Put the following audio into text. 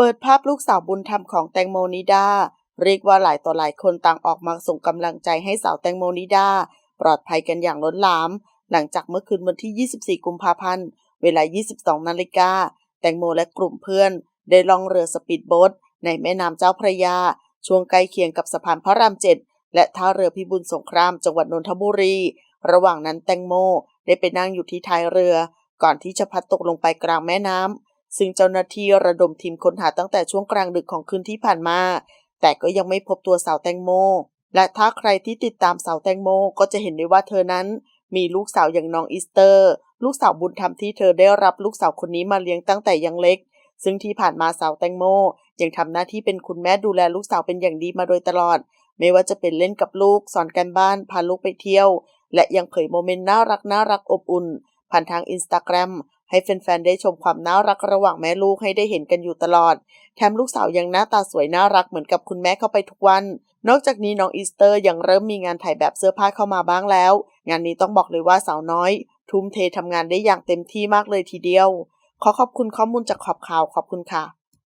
เปิดภาพลูกสาวบุญธรรมของแตงโมนิดา เรียกว่าหลายต่อหลายคนต่างออกมาส่งกำลังใจให้สาวแตงโมนิดา ปลอดภัยกันอย่างล้นหลาม หลังจากเมื่อคืนวันที่ 24 กุมภาพันธ์ เวลา 22 นาฬิกา แตงโมและกลุ่มเพื่อน ได้ล่องเรือสปีดโบ๊ทในแม่น้ำเจ้าพระยา ช่วงใกล้เคียงกับสะพานพระรามเจ็ดและท่าเรือพิบูลสงครามจังหวัดนนทบุรี ระหว่างนั้นแตงโมได้ไปนั่งอยู่ที่ท้ายเรือ ก่อนที่จะพัดตกลงไปกลางแม่น้ำ ซึ่งเจ้าหน้าที่ระดมทีมค้นหาตั้งแต่ช่วงกลางดึกของคืนที่ผ่านมา แต่ก็ยังไม่พบตัวสาวแตงโม และถ้าใครที่ติดตามสาวแตงโมก็จะเห็นได้ว่าเธอนั้น มีลูกสาวอย่างน้องอีสเตอร์ ลูกสาวบุญธรรมที่เธอได้รับลูกสาวคนนี้มาเลี้ยงตั้งแต่ยังเล็ก ซึ่งที่ผ่านมาสาวแตงโม ยังทำหน้าที่เป็นคุณแม่ดูแลลูกสาวเป็นอย่างดีมาโดยตลอด ไม่ว่าจะเป็นเล่นกับลูกสอนการบ้านพาลูกไปเที่ยว และยังเผยโมเมนต์น่ารักน่ารักอบอุ่นผ่านทางอินสตาแกรม ให้แฟนๆ ได้ชมความน่ารักระหว่างแม่ลูกให้ได้เห็นกันอยู่ตลอด แถมลูกสาวยังหน้าตาสวยน่ารักเหมือนกับคุณแม่เข้าไปทุกวัน นอกจากนี้น้องอีสเตอร์ยังเริ่มมีงานถ่ายแบบเสื้อผ้าเข้ามาบ้างแล้ว งานนี้ต้องบอกเลยว่าสาวน้อย ทุ่มเททำงานได้อย่างเต็มที่มากเลยทีเดียว ขอขอบคุณข้อมูลจากขอบข่าวขอบคุณค่ะ